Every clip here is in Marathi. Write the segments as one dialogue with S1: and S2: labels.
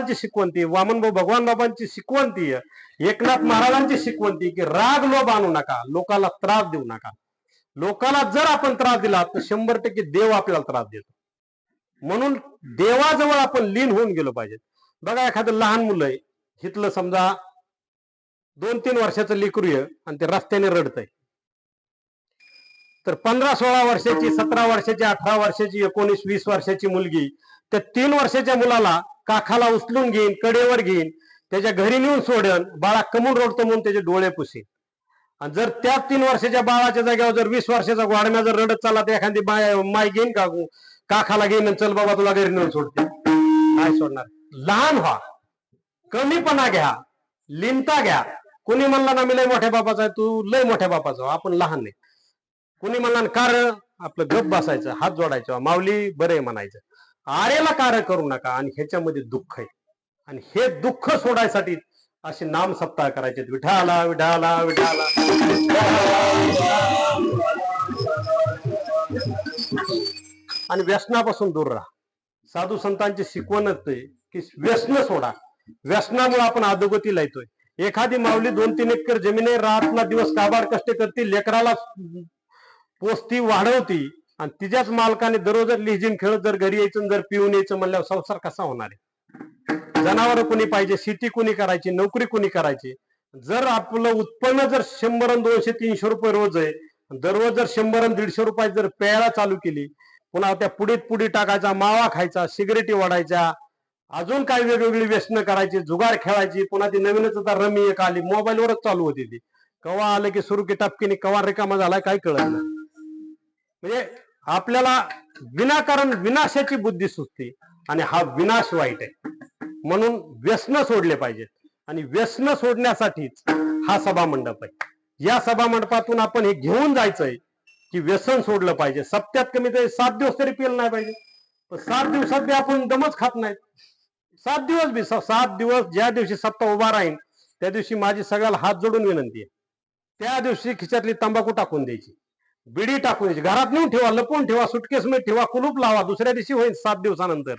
S1: महाराजांची शिकवण ती वामनभाऊ भगवान बाबांची शिकवण ती एकनाथ महाराजांची शिकवण ती की राग लोभ आणू नका लोकाला त्रास देऊ नका. लोकाला जर आपण त्रास दिला तर शंभर टक्के देव आपल्याला त्रास देतो. म्हणून देवाजवळ आपण लीन होऊन गेलो पाहिजे. बघा एखादं लहान मुलं आहे. हिथलं समजा दोन तीन वर्षाचं लेकरू आहे आणि ते रस्त्याने रडतंय. तर पंधरा सोळा वर्षाची सतरा वर्षाची अठरा वर्षाची एकोणीस वीस वर्षाची मुलगी त्या तीन वर्षाच्या मुलाला काखाला उचलून घेईन कडेवर घेईन त्याच्या घरी नेऊन सोडन बाळा कमून रडतो म्हणून त्याचे डोळे पुसेन. आणि जर त्या तीन वर्षाच्या बाळाच्या जागेवर जर वीस वर्षाचा वाढम्या जर रडत चालला तर एखादी माय माय घेईन का काखाला घेईन चल बाबा तुला घरी नेऊन सोडते. काय सोडणार. लहान व्हा. कमीपणा घ्या. लिंता घ्या. कुणी म्हणला ना मी लय मोठ्या बापाचा आहे तू लय मोठ्या बापाचा आपण लहान नाही. कुणी म्हणला ना कार आपलं गप बसायचं हात जोडायचं माऊली बरे म्हणायचं. आरेला कार्य करू नका आणि ह्याच्यामध्ये दुःख आहे. आणि हे दुःख सोडायसाठी असे नाम सप्ताह करायचे विठाला विठाला विठाला आणि व्यसनापासून दूर राहा. साधू संतांची शिकवणच ते की व्यसन सोडा. व्यसनामुळे आपण अधोगतीला येतोय एखादी माऊली दोन तीन एकर जमिनी रातला दिवस काबाड कष्ट करते लेकराला पोस्ती वाढवती आणि तिच्याच मालकाने दररोज लिहिजिन खेळत जर घरी यायचं जर पिऊन यायचं म्हणल्यावर संसार कसा होणार आहे? जनावर कोणी पाहिजे शेती कोणी करायची नोकरी कोणी करायची? जर आपलं उत्पन्न जर शंभर दोनशे तीनशे रुपये रोज आहे दररोज जर शंभर दीडशे रुपये जर प्यायला चालू केली पुन्हा त्या पुडीत पुडी टाकायचा मावा खायचा सिगरेटी वाढायच्या अजून काही वेगवेगळी व्यसनं करायची जुगार खेळायची पुन्हा ती नवीनच आता रमी एक आली मोबाईलवरच चालू होती ती. कवा आलं की सुरू की टपकीने कवा रिकामा झाला काय कळत नाही. म्हणजे आपल्याला विनाकारण विनाशाची बुद्धी सुचते आणि हा विनाश वाईट आहे. म्हणून व्यसन सोडले पाहिजेत. आणि व्यसन सोडण्यासाठीच हा सभा मंडप आहे. या सभा मंडपातून आपण हे घेऊन जायचंय की व्यसन सोडलं पाहिजे. सप्त्यात कमी तरी सात दिवस तरी पिलं नाही पाहिजे. पण सात दिवसात बी आपण दमच खात नाहीत सात दिवस बी सात दिवस ज्या दिवशी सप्ताह उभा राहील त्या दिवशी माझी सगळ्याला हात जोडून विनंती आहे. त्या दिवशी खिच्यातली तंबाखू टाकून द्यायची. बिडी टाकू द्यायची घरात नेऊन ठेवा लपवून ठेवा सुटकेस मध्ये ठेवा कुलूप लावा. दुसऱ्या दिवशी होईल सात दिवसानंतर.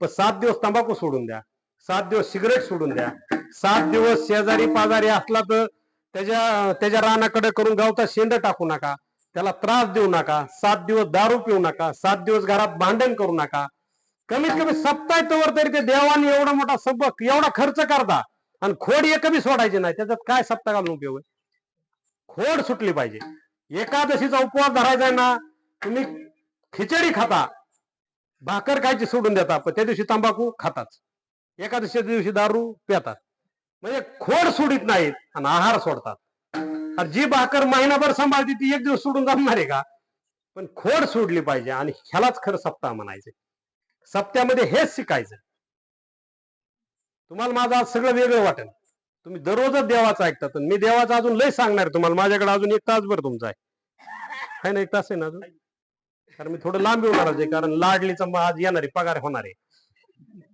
S1: पण सात दिवस तंबाखू सोडून द्या. सात दिवस सिगरेट सोडून द्या. सात दिवस शेजारी पाजारी असला तर त्याच्या त्याच्या रानाकडे करून गावचा शेंड टाकू नका. त्याला त्रास देऊ नका. सात दिवस दारू पिऊ नका. सात दिवस घरात भांडण करू नका. कमीत कमी सप्ताह तरी ते देवाने एवढा मोठा सबक एवढा खर्च करता. आणि खोड एक कमी सोडायची नाही. त्याच्यात काय सप्ताह घालून उपयोग आहे? खोड सुटली पाहिजे. एकादशीचा उपवास धरायचा आहे ना तुम्ही खिचडी खाता. भाकर खायची सोडून देता पण त्या दिवशी तंबाखू खाताच एकादशीच्या दिवशी दारू पितात. म्हणजे खोड सोडित नाहीत आणि आहार सोडतात. आणि जी भाकर महिनाभर सांभाळते ती एक दिवस सोडून जमणार आहे का? पण खोड सोडली पाहिजे आणि ह्यालाच खरं सप्ताह म्हणायचे सप्त्यामध्ये हेच शिकायचं. तुम्हाला माझं आज सगळं वेगळं वाटेल. तुम्ही दररोजच देवाचं ऐकतात तर मी देवाचं अजून लय सांगणार तुम्हाला. माझ्याकडे अजून एक तासभर तुमचा आहे. आहे ना एक तास आहे ना अजून? कारण मी थोडं लांब येणार आहे कारण लाडलीचा मग आज येणार पगार होणार आहे.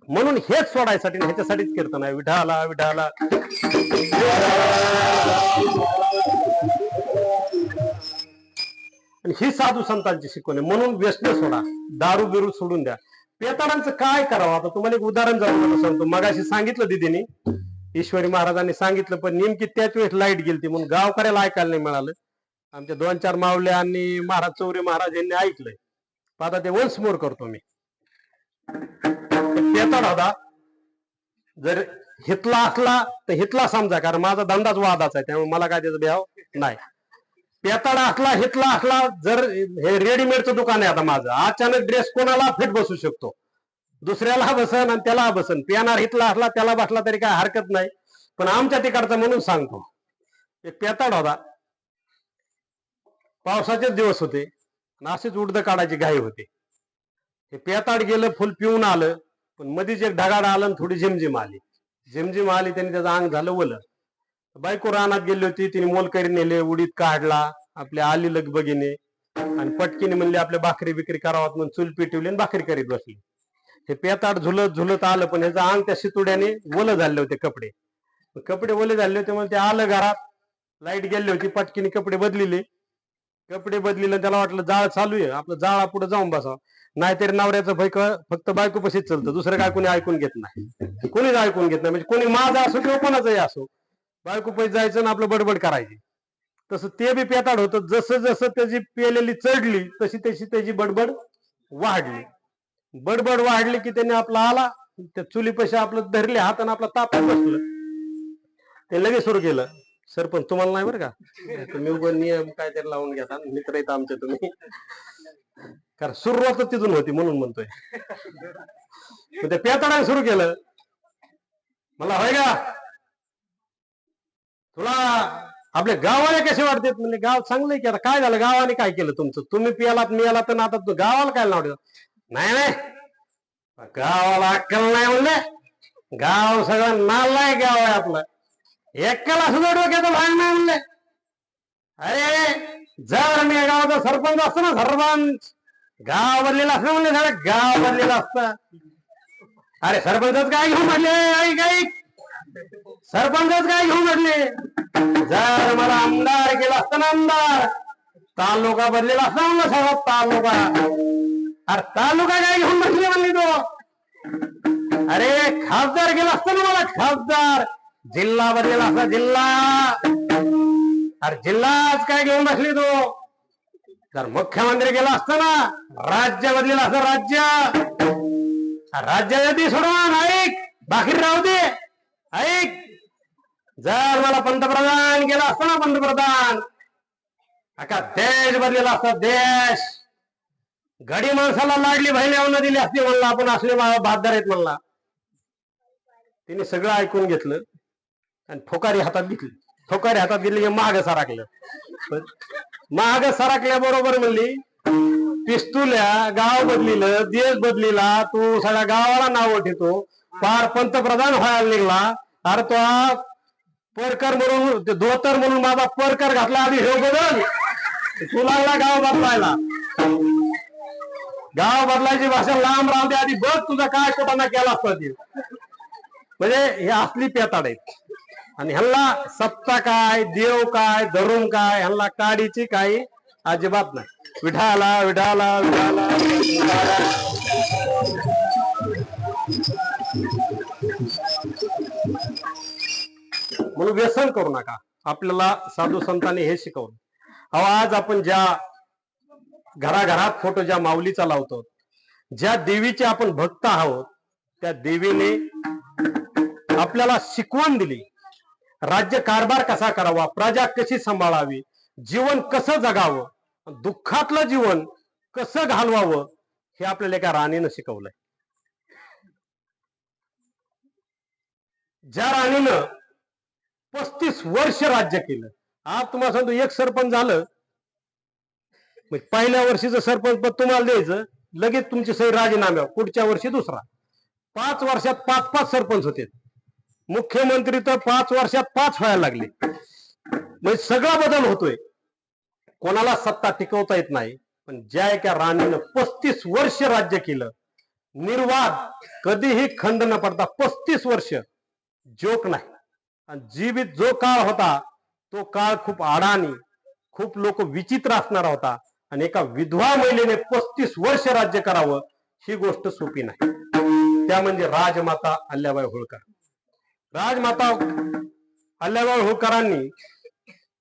S1: म्हणून हेच सोडायसाठी ह्याच्यासाठीच कीर्तन आहे. विढाला विढाला आणि ही साधू संतांची शिकवण आहे. म्हणून व्यसन सोडा. दारू बिरू सोडून द्या. पेताडांचं काय करावं? आता तुम्हाला एक उदाहरण जाऊन सांगतो. मगाशी सांगितलं दिदीने. ईश्वरी महाराजांनी सांगितलं पण नेमकी त्याच वेळेस लाइट गेलती. म्हणून गावकऱ्याला ऐकायला नाही मिळालं. आमच्या दोन चार मावल्या आणि महाराज चौरे महाराज यांनी ऐकलंय. आता ते वन्स मोर करतो मी. पेताड दादा जर हितला असला तर हितला समजा कारण माझा धंदाच वादाचा आहे त्यामुळे मला काय त्याचा ब्याव नाही. पेताडा असला हितला असला जर हे रेडीमेडचं दुकान आहे आता माझं अचानक ड्रेस कोणाला फिट बसू शकतो? दुसऱ्याला बसन आणि त्याला बसन. पियानार हितला असला त्याला बसला तरी काय हरकत नाही. पण आमच्या तिकडचा म्हणून सांगतो. एक पेताड होता. पावसाचेच दिवस होते. आणि असेच उडद काढायची घाई होते. हे पेताड गेलं फुल पिऊन आलं. पण मधीच एक ढगाड आलं आणि थोडी झिमझिम आली. झिमझिम आली त्याने त्याचं अंग झालं वलं बायको रानात गेली होती. तिने मोलकरी नेले उडीत काढला आपल्या आली लगबगीने. आणि पटकीने म्हणले आपल्या भाकरी बिकरी करावात म्हणून चूल पेटवली आणि भाकरी करीत बसली. हे पेताड झुलत झुलत आलं पण ह्याचं अंग त्या शितुड्याने ओलं झाले होते कपडे. कपडे ओले झाले होते म्हणून ते आलं घरात. लाइट गेली होती पटकीने कपडे बदलिले. कपडे बदलिले त्याला वाटलं जाळ चालू आहे आपलं जाळा पुढे जाऊन बसावं नाहीतरी नवऱ्याचं फैक फक्त बायको पशीच चालतं दुसरं काय कोणी ऐकून घेत नाही. कोणीच ऐकून घेत नाही म्हणजे कोणी माझा असो किंवा कोणाचाही असो बायको पैसे जायचं ना आपलं बडबड करायची. तसं ते बी पेताड होतं जसं जसं त्याची पेलेली चढली तशी तशी त्याची बडबड वाढली. बडबड वाढली की त्याने आपला आला त्या चुलीपाशी आपलं धरले हाताने आपला तापात बसलं. ते लगेच सुरू केलं. सरपंच तुम्हाला नाही बरं का? तुम्ही उभं नियम काय तरी लावून घेता? मित्र येत आमचे तुम्ही. कारण सुरुवात तिथून होती म्हणून म्हणतोय. ते पेताडाने सुरू केलं. मला होय का? तुला आपले गावाला कसे वाटतात? म्हणजे गाव चांगलं आहे की आता काय झालं? गावाने काय केलं तुमचं? तुम्ही पियालात मी तर आता गावाला काय नाव नाही नाही. गावाला अक्कल नाही म्हणले. गाव सगळं नालाय गाव आहे आपलं. एकाला सुद्धा डोक्याचं भाग नाही म्हणले. अरे जर मी या गावाचा सरपंच असतो ना सरपंच. गाव बनलेलं असतं म्हणले सगळं गाव बदलेलं असतं. अरे सरपंचच काय घेऊ म्हटले ऐक ऐक सरपंचच काय घेऊन म्हटले जर मला आमदार केला असता ना आमदार तालुका बदलेला असता म्हणलं सगळं तालुका. अरे तालुका काय घेऊन बसले म्हणली तो? अरे खासदार गेला असतो ना मला खासदार. जिल्हा बदलेला असता जिल्हा. अरे जिल्हाच काय घेऊन बसली तो? तर मुख्यमंत्री गेला असता ना राज्य बदलेला असतं राज्य. राज्य ती सोडवान ऐक. बाकी राहू दे. ऐक. जर मला पंतप्रधान गेला असता ना पंतप्रधान. अका देश बदलेला असता देश. गडी माणसाला लाडली बहिणी येऊन दिली असते म्हणला आपण असले बहादर आहेत म्हणला. तिने सगळं ऐकून घेतलं आणि ठोकारी हातात घेतली. ठोकारी हातात घेतली महाग माग सराकलं. महाग सराकल्या बरोबर म्हणली पिस्तुल्या गाव बदलिलं देश बदलिला तू सगळ्या गावाला नाव ठेवतो. पार पंतप्रधान व्हायला निघला. अरे तो परकर म्हणून धोतर म्हणून माझा परकर घातला आधी हे बदल तू लागला गाव बदलायला गाव बदलायची भाषा लांब राहू दे आधी बघ तुझा काय कोटाना केला असता ते. म्हणजे हे असली पेताड आहेत. आणि ह्यांना सत्ता काय देव काय धरून काय ह्यांना काडीची काही अजिबात नाही. विठाला विठाला विठाला विठाला. म्हणून व्यसन करू नका. आपल्याला साधू संतांनी हे शिकवलं. अहो आज आपण ज्या घराघरात फोटो ज्या माऊलीचा लावतो ज्या देवीचे आपण भक्त आहोत त्या देवीने आपल्याला शिकवण दिली. राज्य कारभार कसा करावा प्रजा कशी सांभाळावी जीवन कसं जगावं दुःखातलं जीवन कसं घालवावं हे आपल्याला एका राणीनं शिकवलंय. ज्या राणीनं पस्तीस वर्ष राज्य केलं आज तुम्हाला सांगतो एक सरपंच झालं मग पहिल्या वर्षीचं सरपंच पद तुम्हाला द्यायचं लगेच तुमची सही राजीनाम्यावर पुढच्या वर्षी दुसरा. पाच वर्षात पाच पाच सरपंच होते. मुख्यमंत्री तर पाच वर्षात पाच व्हायला लागले. म्हणजे सगळा बदल होतोय. कोणाला सत्ता टिकवता येत नाही पण ज्या एका राणीनं पस्तीस वर्ष राज्य केलं निर्वाद कधीही खंड न पडता पस्तीस वर्ष जोक नाही. आणि जीवित जो काळ होता तो काळ खूप अडाणी खूप लोक विचित्र असणारा होता. आणि एका विधवा महिलेने पस्तीस वर्ष राज्य करावं ही गोष्ट सोपी नाही. त्या म्हणजे राजमाता अल्ल्याबाई होळकर. राजमाता अल्ल्याबाई होळकरांनी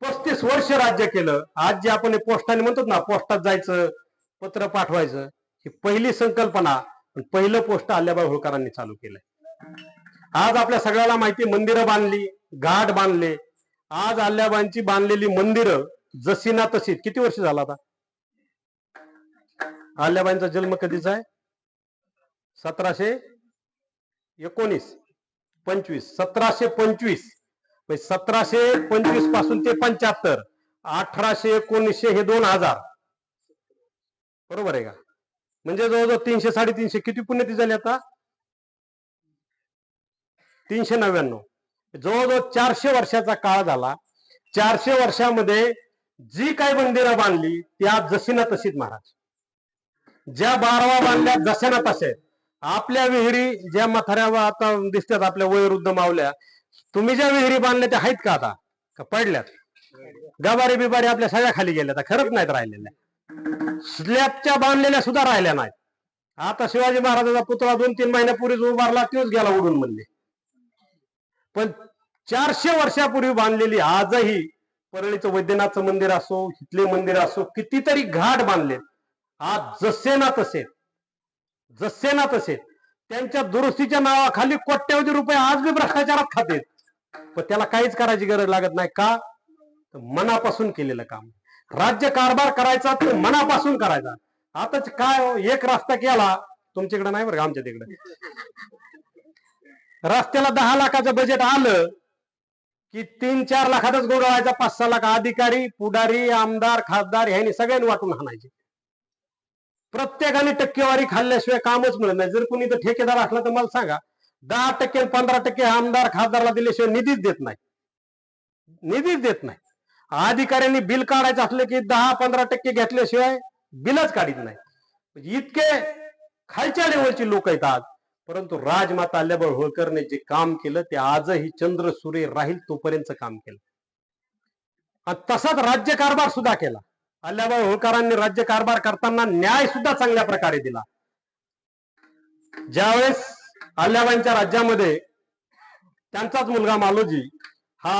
S1: पस्तीस वर्ष राज्य केलं. आज जे आपण पोस्टाने म्हणतो ना पोस्टात जायचं पत्र पाठवायचं ही पहिली संकल्पना पहिलं पोस्ट अल्ल्याबाई होळकरांनी चालू केलंय. आज आपल्या सगळ्याला माहिती मंदिरं बांधली घाट बांधले. आज अल्ल्याबाईंची बांधलेली मंदिरं जशी ना तशी किती वर्ष झाला आता? अहल्याबाईंचा जन्म कधीचा आहे? सतराशे एकोणीस पंचवीस. सतराशे पंचवीस. म्हणजे सतराशे पंचवीसपासून ते पंच्याहत्तर. अठराशे एकोणीसशे हे दोन हजार. बरोबर आहे का? म्हणजे जवळजवळ तीनशे साडेतीनशे. किती पुण्यती झाली आता? तीनशे नव्याण्णव. जवळजवळ चारशे वर्षाचा काळ झाला. चारशे वर्षामध्ये जी काही मंदिरं बांधली ती आज जशी ना तशीच महाराज. ज्या बारवा बांधल्या जशा ना तसे आपल्या विहिरी ज्या मथऱ्या आता दिसतात आपल्या वयोवृद्ध मावल्या तुम्ही ज्या विहिरी बांधल्या त्या आहेत का आता? का पडल्यात? गबारी बिबारी आपल्या सगळ्या खाली गेल्या आता खरंच नाहीत राहिलेल्या. स्लॅबच्या बांधलेल्या सुद्धा राहिल्या नाहीत. आता शिवाजी महाराजाचा पुतळा दोन तीन महिन्यापूर्वीच उभारला तोच गेला उडून म्हणले. पण चारशे वर्षापूर्वी बांधलेली आजही परळीचं वैद्यनाथचं मंदिर असो इथले मंदिर असो कितीतरी घाट बांधलेत. आज जसे ना तसे जसे ना तसे. त्यांच्या दुरुस्तीच्या नावाखाली कोट्यवधी रुपये आज बी भ्रष्टाचारात खातेत. पण त्याला काहीच करायची गरज लागत नाही. का? मनापासून केलेलं काम. राज्य कारभार करायचा तर मनापासून करायचा. आताच काय हो, एक रस्ता केला. तुमच्याकडे नाही बरं का? आमच्या तिकडे. रस्त्याला दहा लाखाचं बजेट आलं की तीन चार लाखातच गोडवायचा पाच सहा लाख अधिकारी पुढारी आमदार खासदार ह्यांनी सगळ्यांनी वाटून हाणायचे. प्रत्येकाने टक्केवारी खाल्ल्याशिवाय कामच मिळत नाही. जर कुणी तर ठेकेदार असला तर मला सांगा दहा टक्के पंधरा टक्के आमदार खासदारला दिल्याशिवाय निधीच देत नाही. निधीच देत नाही. अधिकाऱ्यांनी बिल काढायचं असलं की दहा पंधरा टक्के घेतल्याशिवाय बिलच काढीत नाही. म्हणजे इतके खालच्या लेवलची लोक आहेत आज. परंतु राजमाता अल्ल्याबाई होळकरने जे काम केलं ते आजही चंद्र सूर्य राहील तोपर्यंत काम केलं. आणि तसाच राज्यकारभार सुद्धा केला. अल्लाबाई होळकरांनी राज्य कारभार करताना न्याय सुद्धा चांगल्या प्रकारे दिला. ज्यावेळेस अल्लाबाईंच्या राज्यामध्ये त्यांचाच मुलगा मालोजी हा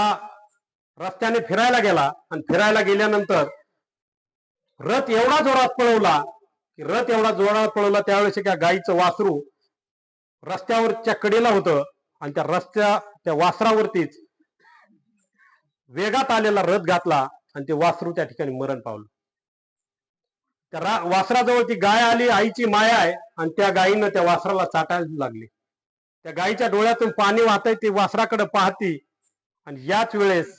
S1: रस्त्याने फिरायला गेला आणि फिरायला गेल्यानंतर रथ एवढा जोरात पळवला की रथ एवढा जोरात पळवला त्यावेळेस एका गायीचं वासरू रस्त्यावरच्या कडेला होतं आणि त्या रस्त्या त्या वासरावरतीच वेगात आलेला रथ घातला. आणि ते वासरू त्या ठिकाणी मरण पावलं. त्या वासराजवळ ती गाय आली आईची माया आहे आणि त्या गायीनं त्या वासराला चाटायला लागली. त्या गायीच्या डोळ्यातून पाणी वाहतय ती वासराकडे पाहती आणि याच वेळेस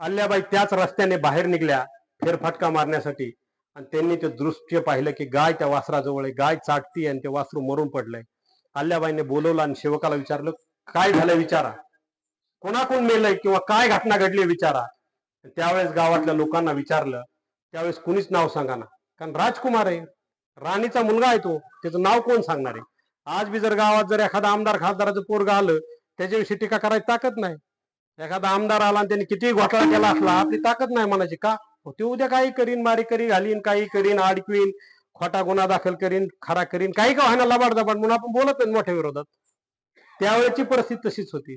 S1: अल्ल्याबाई त्याच रस्त्याने बाहेर निघल्या फेरफटका मारण्यासाठी. आणि त्यांनी ते दृश्य पाहिलं की गाय त्या वासराजवळ आहे गाय चाटती आणि ते वासरू मरून पडलंय. अल्ल्याबाईने बोलवलं आणि शेवकाला विचारलं काय झालं विचारा. कोणाकोण मेलंय किंवा काय घटना घडली विचारा. त्यावेळेस गावातल्या लोकांना विचारलं त्यावेळेस कुणीच नाव सांगा ना. कारण राजकुमार आहे. राणीचा मुलगा आहे तो. त्याचं नाव कोण सांगणार आहे? आज बी जर गावात जर एखादा आमदार खासदाराचं पोरग आलं त्याच्याविषयी टीका करायची ताकद नाही. एखादा आमदार आला आणि त्यांनी किती घोटाळा केला असला आपली ताकद नाही म्हणायची का? हो, ते उद्या काही करीन मारी करी घालीन काही करीन आडकवीन खोटा गुन्हा दाखल करीन खरा करीन काही का व्हायना लबाड दबाड म्हणून आपण बोलत नाही मोठ्या विरोधात. त्यावेळेची परिस्थिती तशीच होती.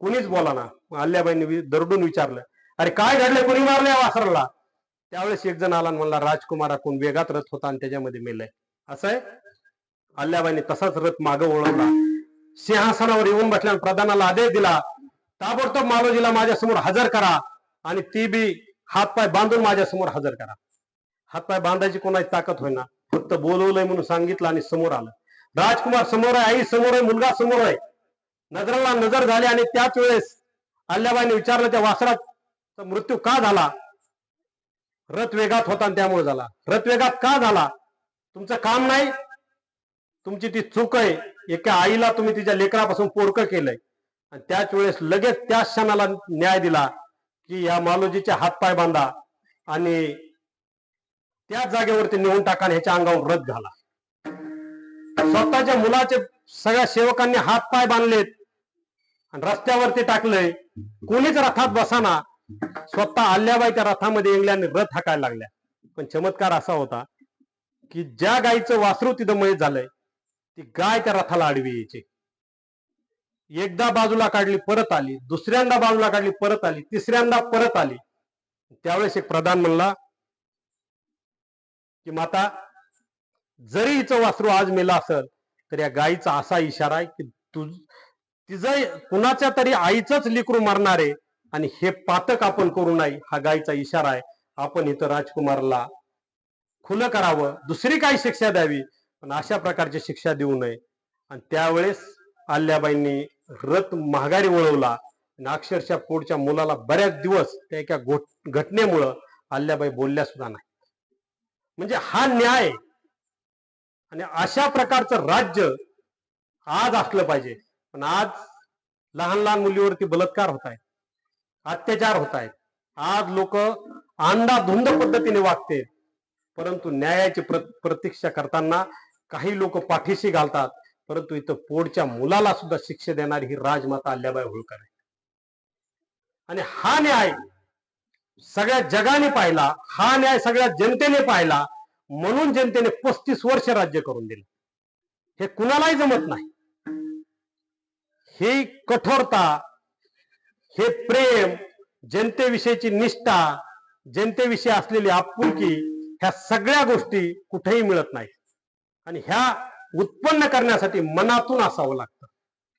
S1: कुणीच बोला ना. अल्ल्याबाईंनी दरडून विचारलं. अरे काय घडलं कोणी मारलंय वासरला? त्यावेळेस एक जण आला म्हणला राजकुमार कोण वेगात रथ होता आणि त्याच्यामध्ये मेलय. असं आहे? अल्ल्याबाईंनी तसाच रथ मागं ओळखला सिंहासनावर येऊन बसल्या प्रधानाला आदेश दिला ताबडतोब मालोजीला माझ्यासमोर हजर करा आणि ती बी हातपाय बांधून माझ्यासमोर हजर करा. हातपाय बांधायची कोणाची ताकद होईना. फक्त बोलवलंय म्हणून सांगितलं आणि समोर आलं. राजकुमार समोर आहे आई समोर आहे मुलगा समोर आहे. नजराला नजर झाली आणि त्याच वेळेस अल्ल्याबाईने विचारलं त्या वासरात मृत्यू का झाला? रथ वेगात होता त्यामुळे झाला. रथ वेगात का झाला? तुमचं काम नाही? तुमची ती चूक आहे. एका आईला तुम्ही तिच्या लेकरापासून पोरकं केलंय. आणि त्याच वेळेस लगेच त्या क्षणाला न्याय दिला की या मालोजीचे हातपाय बांधा आणि त्याच जागेवरती नेऊन टाका आणि ह्याच्या अंगावर रथ घाला. स्वतःच्या मुलाचे सगळ्या सेवकांनी हात पाय बांधलेत आणि रस्त्यावरती टाकलंय. कोणीच रथात बसाना. स्वतः आल्याबाईच्या त्या रथामध्ये इंग्लंड रथ हाकायला लागल्या. पण चमत्कार असा होता की ज्या गायीचं वासरू तिथं मयत झालंय ती गाय त्या रथाला आडवी यायची. एकदा बाजूला काढली परत आली. दुसऱ्यांदा बाजूला काढली परत आली. तिसऱ्यांदा परत आली. त्यावेळेस एक प्रधान म्हणला की माता जरी हिचं वासरू आज मेला असेल तर या गायीचा असा इशारा आहे की तुझ तिचं कुणाच्या तरी आईचंच लिकरू मारणार आहे आणि हे पातक आपण करू नये हा गायचा इशारा आहे. आपण इथं राजकुमारला खुलं करावं. दुसरी काही शिक्षा द्यावी? पण अशा प्रकारची शिक्षा देऊ नये. आणि त्यावेळेस आल्याबाईंनी रथ महागारी वळवला. आणि अक्षरशः पोटच्या मुलाला बऱ्याच दिवस त्या एका घटनेमुळं आल्याबाई बोलल्या सुद्धा नाही. म्हणजे हा न्याय आणि अशा प्रकारचं राज्य आज असलं पाहिजे. पण आज लहान लहान मुलीवरती बलात्कार होत आहेत. अत्याचार होत आहेत आज लोक अंधाधुंद पद्धतीने वागते. परंतु न्यायाची प्र- प्रतीक्षा करताना काही लोक पाठीशी घालतात. परंतु इथं पोडच्या मुलाला सुद्धा शिक्षा देणारी ही राजमाता अल्याबाई होळकर आहे आणि हा न्याय सगळ्या जगाने पाहिला हा न्याय सगळ्या जनतेने पाहिला म्हणून जनतेने पस्तीस वर्ष राज्य करून दिलं. हे कुणालाही जमत नाही. ही कठोरता हे प्रेम जनतेविषयीची निष्ठा जनतेविषयी असलेली आपुलकी ह्या सगळ्या गोष्टी कुठेही मिळत नाही आणि ह्या उत्पन्न करण्यासाठी मनातून असावं लागतं.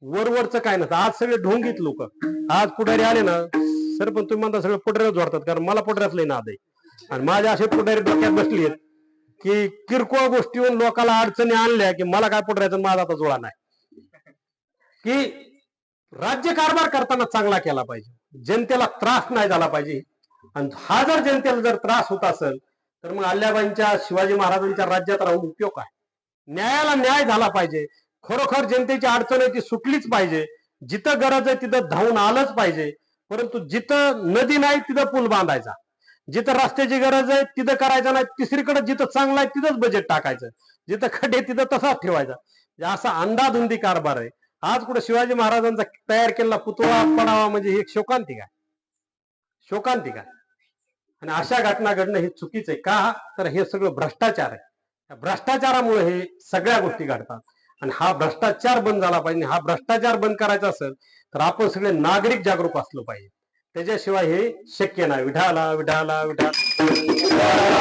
S1: वरवरचं काय नसतं. आज सगळे ढोंगीत लोक. आज पुढारी आले ना सर पण तुम्ही म्हणता सगळे पुढारीच जोडतात कारण मला पुढाऱ्याच लई नाद आहे. आणि माझ्या असे पुढारी डोक्यात बसली आहेत की किरकोळ गोष्टीहून लोकाला अडचणी आणल्या की मला काय पुढाऱ्याचा माझा आता जोडा नाही. की राज्य कारभार करताना चांगला केला पाहिजे. जनतेला त्रास नाही झाला पाहिजे. आणि हा जर जनतेला जर त्रास होत असेल तर मग अल्ल्याबाईंच्या शिवाजी महाराजांच्या राज्यात राहून उपयोग काय? न्यायाला न्याय झाला पाहिजे. खरोखर जनतेची अडचण आहे ती सुटलीच पाहिजे. जिथं गरज आहे तिथं धावून आलंच पाहिजे. परंतु जिथं नदी नाही तिथं पूल बांधायचा. जिथं रस्त्याची गरज आहे तिथं करायचं नाही तिसरीकडे जिथं चांगलं आहे तिथंच बजेट टाकायचं. जिथं खड्डे तिथं तसाच ठेवायचा. म्हणजे असा अंदाधुंदी कारभार आहे. आज कुठे शिवाजी महाराजांचा तयार केलेला पुतळा पडावा म्हणजे ही एक शोकांतिका आहे आणि अशा घटना घडणं हे चुकीचं आहे का? तर हे सगळं भ्रष्टाचार आहे. भ्रष्टाचारामुळे हे सगळ्या गोष्टी घडतात. आणि हा भ्रष्टाचार बंद झाला पाहिजे. हा भ्रष्टाचार बंद करायचा असेल तर आपण सगळे नागरिक जागरूक असलो पाहिजे. त्याच्याशिवाय हे शक्य नाही. विढाला विढाला विढा